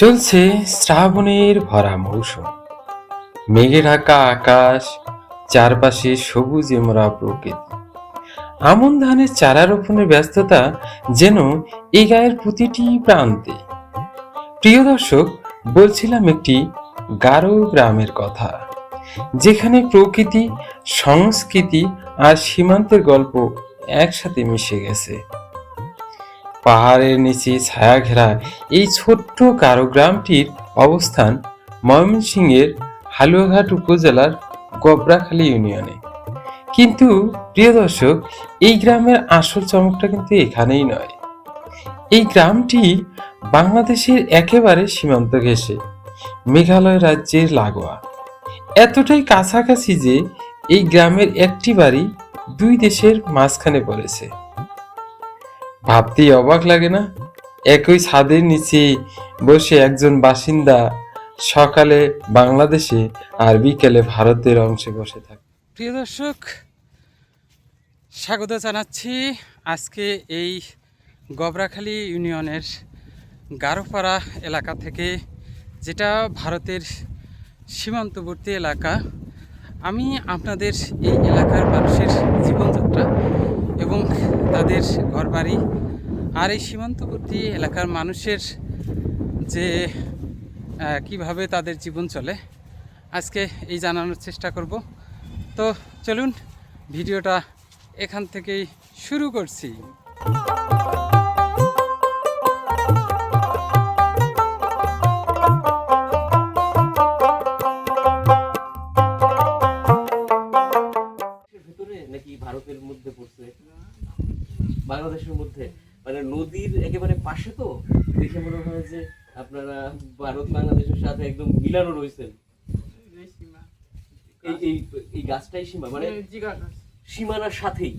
চলছে শ্রাবণের ভরা মৌসুম। মেঘে ঢাকা আকাশ, চারপাশে সবুজে মোড়া প্রকৃতি। আমন ধানের চারা রোপণের ব্যস্ততা যেন এই গায়ের প্রতিটি প্রান্তে। প্রিয় দর্শক, বলছিলাম একটি গারো গ্রামের কথা, যেখানে প্রকৃতি, সংস্কৃতি আর সীমান্তের গল্প একসাথে মিশে গেছে। পাহাড়ের নিচে ছায়া ঘেরা এই ছোট্ট কারও গ্রামটির অবস্থান ময়মনসিংহের হালুয়াঘাট উপজেলার গবরাখালী ইউনিয়নে। কিন্তু প্রিয় দর্শক, এই গ্রামের আসল চমকটা কিন্তু এখানেই নয়। এই গ্রামটি বাংলাদেশের একেবারে সীমান্ত ঘেঁষে, মেঘালয় রাজ্যের লাগোয়া। এতটাই কাছাকাছি যে এই গ্রামের একটি বাড়ি দুই দেশের মাঝখানে পড়েছে। ভাবতেই অবাক লাগে না? একই ছাদের নিচে বসে একজন বাসিন্দা সকালে বাংলাদেশে আর বিকেলে ভারতের অংশে বসে থাকে। প্রিয় দর্শক, স্বাগত জানাচ্ছি আজকে এই গবরাখালী ইউনিয়নের গারোপাড়া এলাকা থেকে, যেটা ভারতের সীমান্তবর্তী এলাকা। আমি আপনাদের এই এলাকার মানুষের জীবনযাত্রা তাদের ঘরবাড়ি আর এই সীমান্তবর্তী এলাকার মানুষের যে কীভাবে তাদের জীবন চলে, আজকে এই জানানোর চেষ্টা করব। তো চলুন, ভিডিওটা এখান থেকেই শুরু করছি। ভারতের মধ্যে পড়ছে? বাংলাদেশের মধ্যে। মানে নদীর একেবারে পাশে তো দেখে মনে হয় যে আপনারা ভারত বাংলাদেশের সাথে একদম মিলানো রয়েছেন। এই এই এই গাছটাই সীমা মানে সীমানার সাথেই।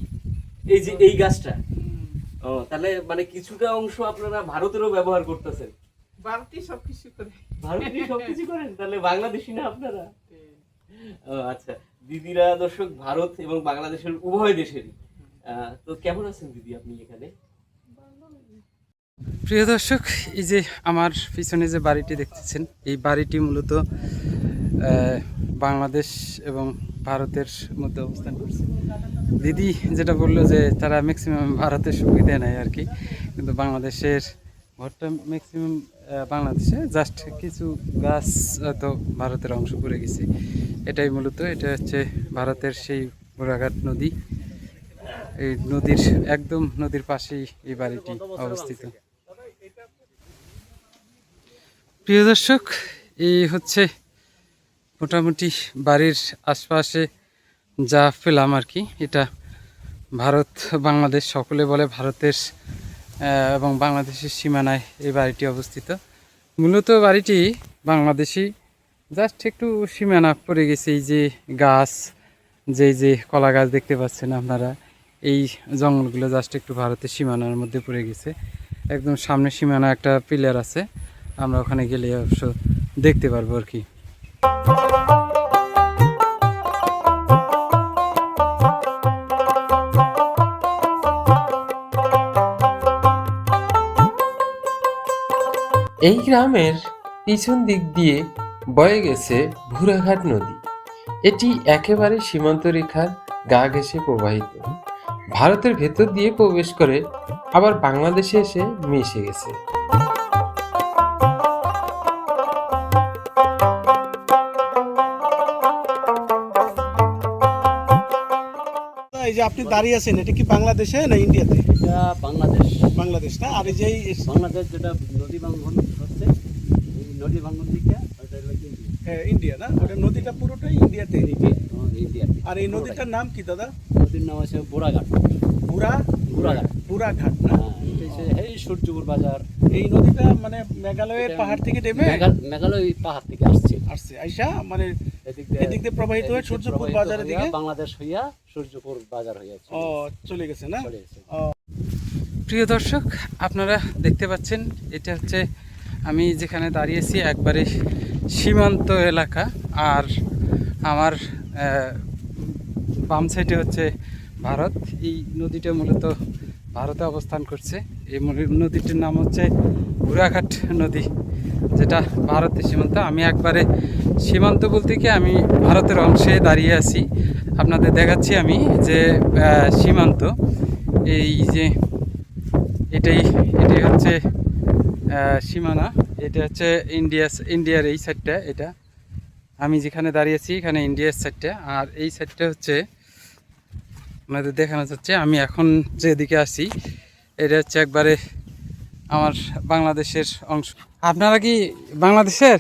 এই যে এই গাছটা। ও তাহলে মানে কিছুটা অংশ আপনারা ভারতেরও ব্যবহার করতেছেন। ভারতই সবকিছু করে। ভারতেরই সবকিছু করেন? তাহলে বাংলাদেশি না আপনারা? ও আচ্ছা। দিদিরা দর্শক ভারত এবং বাংলাদেশের উভয় দেশেরই। তো কেমন আছেন দিদি আপনি এখানে? প্রিয় দর্শক, এই যে আমার পিছনে যে বাড়িটি দেখতেছেন, এই বাড়িটি মূলত বাংলাদেশ এবং ভারতের মধ্যে অবস্থান করছে। দিদি যেটা বলল যে তারা ম্যাক্সিমাম ভারতের সুবিধা নেয় আর কি, কিন্তু বাংলাদেশের ঘরটা ম্যাক্সিমাম বাংলাদেশে জাস্ট কিছু গাছ হয়তো ভারতের অংশ পড়ে গেছে। এটাই মূলত, এটা হচ্ছে ভারতের সেই গোড়াঘাট নদী। এই নদীর, একদম নদীর পাশেই এই বাড়িটি অবস্থিত। প্রিয় দর্শক, এই হচ্ছে মোটামুটি বাড়ির আশপাশে যা পেলাম আর কি। এটা ভারত, বাংলাদেশ, সকলে বলে ভারতের এবং বাংলাদেশের সীমানায় এই বাড়িটি অবস্থিত। মূলত বাড়িটি বাংলাদেশি। জাস্ট একটু সীমানা পড়ে গেছে, এই যে গাছ যে যে কলা গাছ দেখতে পাচ্ছেন আপনারা। এই জঙ্গলগুলো জাস্ট একটু ভারতের সীমানার মধ্যে পড়ে গেছে। একদম সামনে সীমানা একটা পিলার আছে। আমরা ওখানে গেলে অবশ্য দেখতে পারব আর কি। এই গ্রামের পিছন দিক দিয়ে বয়ে গেছে ভুরাঘাট নদী। এটি একেবারে সীমান্ত রেখার গা ঘেঁষে প্রবাহিত। ভারতের ভেতর দিয়ে প্রবেশ করে আবার বাংলাদেশে এসে মিশে গেছে। এই যে আপনি দাঁড়িয়ে আছেন এটা কি বাংলাদেশে না ইন্ডিয়াতে? এটা বাংলাদেশ। বাংলাদেশ না? আর এই যে বাংলাদেশ যেটা নদী ভাঙ্গন হচ্ছে নদী ভাঙ্গন দিকে ওটা হলো হ্যাঁ, ইন্ডিয়া না? ওটা নদীটা পুরোটাই ইন্ডিয়াতে। ইন্ডিয়াতে। আর এই নদীটার নাম কি দাদা? নদীর নাম আছে বোরাঘাট। না? হ্যাঁ হচ্ছে এই সূর্যপুর বাজার। এই নদীটা মানে মেঘালয়ের পাহাড় থেকে নেমে মেঘালয় পাহাড় থেকে আসছে। আসছে। আইসা মানে এদিক দিয়ে প্রবাহিত হয়ে সূর্যপুর বাজারের দিকে? বাংলাদেশ হইয়া সূর্যপুর বাজার হইয়া চলে ও চলে গেছে না? প্রিয় দর্শক আপনারা দেখতে পাচ্ছেন এটা হচ্ছে আমি যেখানে দাঁড়িয়েছি একবারে সীমান্ত এলাকা। আর আমার বাম সাইডে হচ্ছে ভারত। এই নদীটা মূলত ভারতে অবস্থান করছে। এই নদীটির নাম হচ্ছে বুড়াঘাট নদী, যেটা ভারতের সীমান্ত। আমি একবারে সীমান্ত বলতে কি, আমি ভারতের অংশে দাঁড়িয়ে আছি। আপনাদের দেখাচ্ছি আমি যে সীমান্ত। এই যে এটাই এটাই হচ্ছে সীমানা। এটা হচ্ছে ইন্ডিয়া, ইন্ডিয়ার এই সাইডটা এটা। আমি যেখানে দাঁড়িয়েছি এখানে ইন্ডিয়ার সাইডটা আর এই সাইডটা হচ্ছে আপনাদের দেখানো যাচ্ছে আমি এখন যেদিকে আছি এটা হচ্ছে একবারে আমার বাংলাদেশের অংশ। আপনারা কি বাংলাদেশের?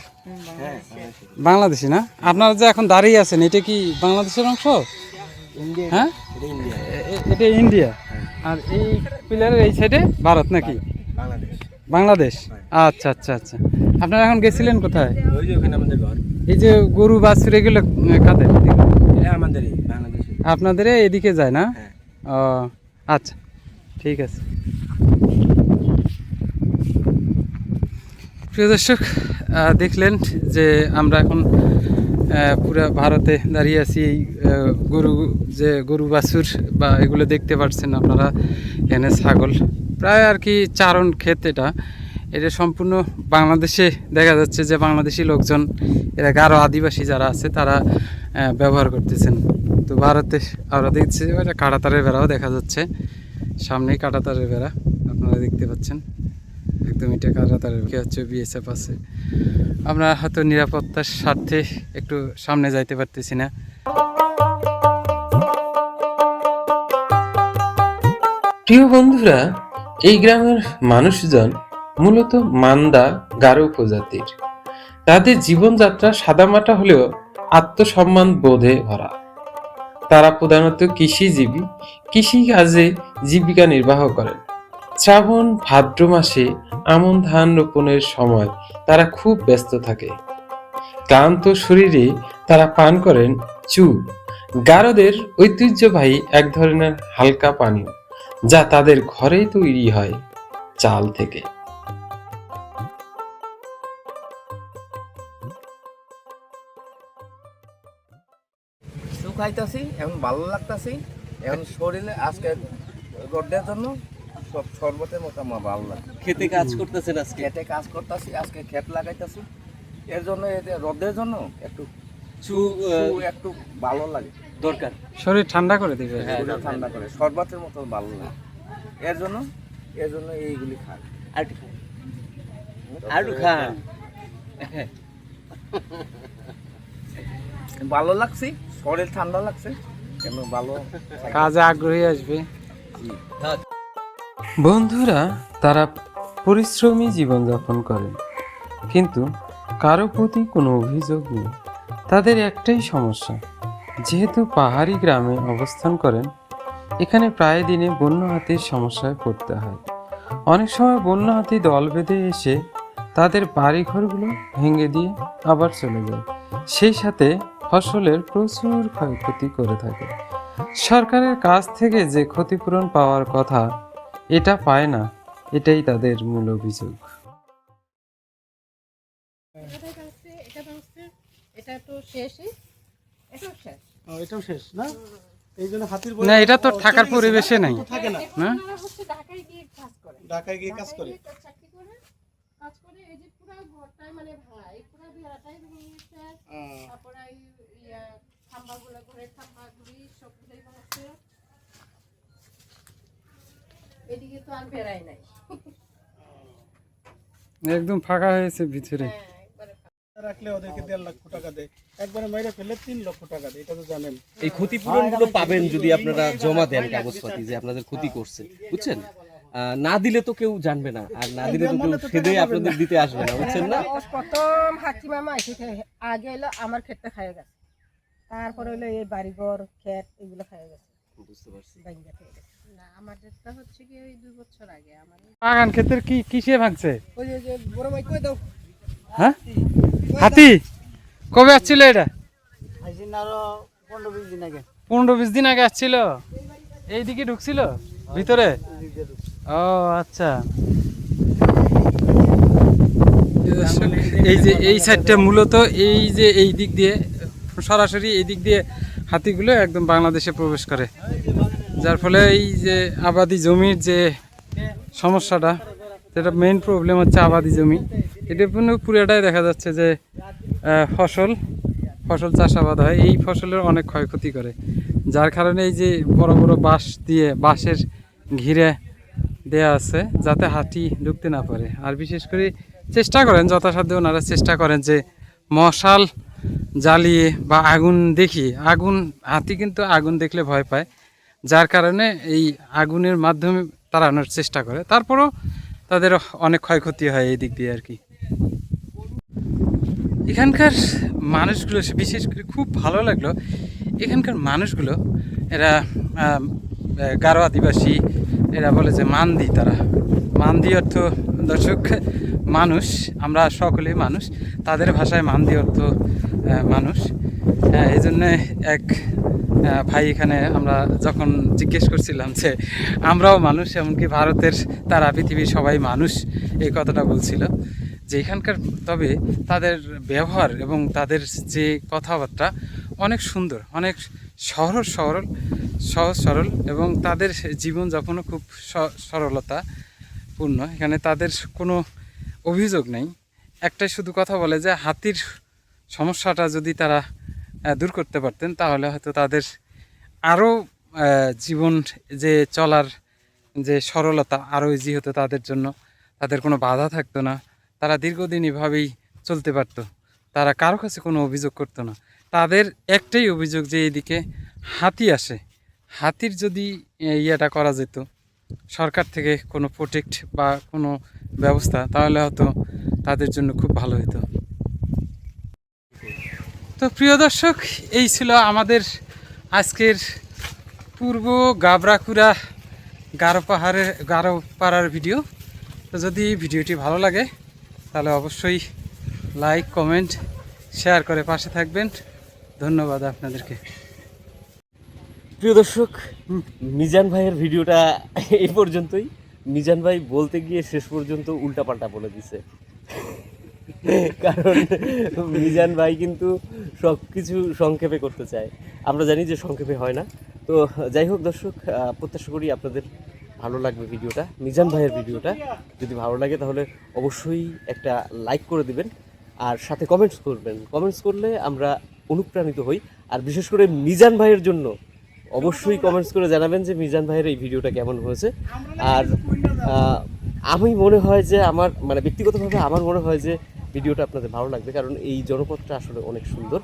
বাংলাদেশি না? আপনারা যে এখন দাঁড়িয়ে আছেন এটা কি বাংলাদেশের অংশ? হ্যাঁ? এটা ইন্ডিয়া। আর এই পিলারের এই সাইডে ভারত নাকি? বাংলাদেশ। আচ্ছা আচ্ছা আচ্ছা। আপনারা এখন গেছিলেন কোথায়? ওই যে ওখানে আমাদের এই যে গরু বাছুর এগুলো কাদের? এটা আমাদেরই বাংলাদেশে আপনাদের এদিকে যায় না? হ্যাঁ। ও আচ্ছা ঠিক আছে। প্রিয় দর্শক দেখলেন যে আমরা এখন পুরো ভারতে দাঁড়িয়ে আছি এই গরু যে গরু বাছুর বা এগুলো দেখতে পাচ্ছেন আপনারা এখানে ছাগল। প্রায় আর কি চারণ ক্ষেত এটা। এটা সম্পূর্ণ বাংলাদেশে দেখা যাচ্ছে যে বাংলাদেশি লোকজন এরা গারো আদিবাসী যারা আছে তারা ব্যবহার করতেছেন। তো ভারতে আমরা দেখছি এটা কাঁটাতারের বেড়াও দেখা যাচ্ছে। সামনেই কাঁটাতারের বেড়া, আপনারা দেখতে পাচ্ছেন। একদম এটা কাঁটাতারের কি হচ্ছে বিএসএফ আছে। আমরা হয়তো নিরাপত্তার স্বার্থে একটু সামনে যাইতে পারতেছি না। প্রিয় বন্ধুরা, এই গ্রামের মানুষজন মূলত মান্দা, গারো উপজাতির তাদের জীবনযাত্রা সাদামাটা হলেও আত্মসম্মান বোধে ভরা। তারা প্রধানত কৃষিজীবী কৃষি কাজে জীবিকা নির্বাহ করেন। শ্রাবণ ভাদ্র মাসে আমন ধান রোপণের সময় তারা খুব ব্যস্ত থাকে। ক্লান্ত শরীরে তারা পান করেন চু গারদের ঐতিহ্যবাহী এক ধরনের হালকা পানীয়, যা তাদের ঘরেই তৈরি হয় চাল থেকে। শুকাইতাছি এখন ভালো লাগতাছি। এখন শরীরে আজকে রোদের জন্য সব শরবতের মতো আমার ভালো লাগে। খেতে কাজ করতেছেন আজকে? খেতে কাজ করতেছি আজকে ক্ষেত লাগাইতাছি। এর জন্য এতে রোদের জন্য একটু চু একটু ভালো লাগে। দরকার। শরীর ঠান্ডা করে দিবে। হ্যাঁ, ঠান্ডা করে শরবতের মতো ভালো লাগে। এর জন্য এর জন্য এইগুলি খাই। আর একটু খান। আর একটু খান ভালো লাগছে শরীর ঠান্ডা লাগছে কেন ভালো? কাজে আগ্রহী আসবে। বন্ধুরা তারা পরিশ্রমী জীবনযাপন করেন কিন্তু কারও প্রতি কোনো অভিযোগ নেই। তাদের একটাই সমস্যা যেহেতু পাহাড়ি গ্রামে অবস্থান করেন এখানে প্রায় দিনে বন্য হাতির সমস্যায় পড়তে হয়। অনেক সময় বন্য হাতি দল বেঁধে এসে তাদের বাড়িঘরগুলো ভেঙে দিয়ে আবার চলে যায়। সেই সাথে ফসলের প্রচুর ক্ষয়ক্ষতি করে থাকে। সরকারের কাছ থেকে যে ক্ষতিপূরণ পাওয়ার কথা এটা পায় না এটাই তাদের মূল অভিযোগ। এটাও শেষ না? এটা তো থাকার পরিবেশে নাই। থাকে না। না ঢাকায় গিয়ে কাজ করে। ঢাকায় গিয়ে কাজ করে। চাকরি করে কাজ করে এই যে পুরো ঘরটাই মানে ভাঙা এই পুরো বেড়াটাই ভেঙে গেছে তারপরে ইয়া খাম্বাগুলো ঘরের সবগুলোই ভাঙছে এদিকে তো আর বেড়াই নাই। একদম ফাঁকা হয়েছে ভিতরে। হ্যাঁ রাখলে ওদেরকে দেড় লক্ষ টাকা দেয়। একবারে মেরে ফেললে তিন লক্ষ টাকা দেয় এটা তো জানেন। এই ক্ষতিপূরণগুলো পাবেন যদি আপনারা জমা দেন কাগজপাতি যে আপনাদের ক্ষতি করছে বুঝছেন? আহ, না দিলে তো কেউ জানবে না আর না দিলে তো কেউ সেদে আপনাদের দিতে আসবে না বুঝছেন না? প্রথম হাতি মামা আগে আমার ক্ষেতটা খাইয়ে গেছে। তারপরে হলো এই বাড়িঘর ক্ষেত এগুলো খাইয়ে গেছে। বুঝতে পারছি। বাইঙ্গা খেয়ে গেছে। হচ্ছে কি ওই দুই আমার বাগান ক্ষেতের কি কিসে ভাঙছে? ওই যে- যে বড় ভাই কই দাও? হ্যাঁ? হাতি। কবে আসছিল এটা? আরও পনেরো বিশ দিন আগে। পনেরো বিশ দিন আগে আসছিল? এইদিকে ঢুকছিল? ভিতরে? ও আচ্ছা। এই যে এই সাইডটা মূলত এই যে এই দিক দিয়ে সরাসরি এই দিক দিয়ে হাতিগুলো একদম বাংলাদেশে প্রবেশ করে। যার ফলে এই যে আবাদি জমির যে সমস্যাটা, যেটা মেইন প্রবলেম হচ্ছে আবাদি জমি, এটা পুরো পুরোটাই দেখা যাচ্ছে যে ফসল ফসল চাষাবাদ হয়। এই ফসলের অনেক ক্ষয়ক্ষতি করে। যার কারণে এই যে বড় বড় বাঁশ দিয়ে, বাঁশের ঘিরে দেয়া আছে, যাতে হাতি ঢুকতে না পারে। আর বিশেষ করে চেষ্টা করেন, যথাসাধ্য ওনারা চেষ্টা করেন যে মশাল জ্বালিয়ে বা আগুন দেখি, আগুন, হাতি কিন্তু আগুন দেখলে ভয় পায়। যার কারণে এই আগুনের মাধ্যমে তাড়ানোর চেষ্টা করে। তারপরও তাদের অনেক ক্ষয়ক্ষতি হয় এই দিক দিয়ে আর কি। এখানকার মানুষগুলো, বিশেষ করে খুব ভালো লাগল, এখানকার মানুষগুলো, এরা গারো আদিবাসী, এরা বলে যে মান্দি তারা। মান্দি অর্থ দর্শক মানুষ, আমরা সকলে মানুষ, তাদের ভাষায় মান্দি অর্থ মানুষ। এই জন্যে এক ভাই এখানে আমরা যখন জিজ্ঞেস করছিলাম যে আমরাও মানুষ, এমনকি ভারতের তারা পৃথিবীর সবাই মানুষ, এই কথাটা বলছিল। যে এখানকার, তবে তাদের ব্যবহার এবং তাদের যে কথাবার্তা অনেক সুন্দর, অনেক সহজ সরল সহজ সরল এবং তাদের জীবনযাপনও খুব স- সরলতা পূর্ণ। এখানে তাদের কোনো অভিযোগ নেই। একটাই শুধু কথা বলে যে হাতির সমস্যাটা যদি তারা দূর করতে পারতেন, তাহলে হয়তো তাদের আরও জীবন যে চলার যে সরলতা, আরও ইজি হতো তাদের জন্য। তাদের কোনো বাধা থাকতো না। তারা দীর্ঘদিন এভাবেই চলতে পারতো। তারা কারও কাছে কোনো অভিযোগ করতো না। তাদের একটাই অভিযোগ যে এদিকে হাতি আসে। হাতির যদি ইয়েটা করা যেত, সরকার থেকে কোনো প্রোটেক্ট বা কোনো ব্যবস্থা, তাহলে হয়তো তাদের জন্য খুব ভালো হতো তো প্রিয় দর্শক, এই ছিল আমাদের আজকের পূর্ব গাবরাকুড়া গারো পাহাড়ের, গারো পাড়ার ভিডিও। তো যদি ভিডিওটি ভালো লাগে, তাহলে অবশ্যই লাইক, কমেন্ট, শেয়ার করে পাশে থাকবেন। ধন্যবাদ আপনাদেরকে। প্রিয় দর্শক, মিজান ভাইয়ের ভিডিওটা এই পর্যন্তই। মিজান ভাই বলতে গিয়ে শেষ পর্যন্ত উল্টাপাল্টা বলে দিছে। কারণ মিজান ভাই কিন্তু সব কিছু সংক্ষেপে করতে চায়। আমরা জানি যে সংক্ষেপে হয় না। তো যাই হোক দর্শক প্রত্যাশা করি আপনাদের ভালো লাগবে ভিডিওটা, মিজান ভাইয়ের ভিডিওটা। যদি ভালো লাগে তাহলে অবশ্যই একটা লাইক করে দিবেন আর সাথে কমেন্টস করবেন। কমেন্টস করলে আমরা অনুপ্রাণিত হই। আর বিশেষ করে মিজান ভাইয়ের জন্য অবশ্যই কমেন্টস করে জানাবেন যে মিজান ভাইয়ের এই ভিডিওটা কেমন হয়েছে। আর আমি মনে হয় যে আমার মানে ব্যক্তিগতভাবে আমার মনে হয় যে ভিডিওটা আপনাদের ভালো লাগবে কারণ এই জনপথটা আসলে অনেক সুন্দর।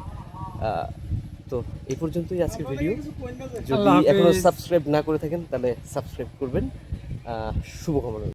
তো এই পর্যন্তই আজকের ভিডিও যদি এখনও এখনও সাবস্ক্রাইব না করে থাকেন তাহলে সাবস্ক্রাইব করবেন। শুভকামনা।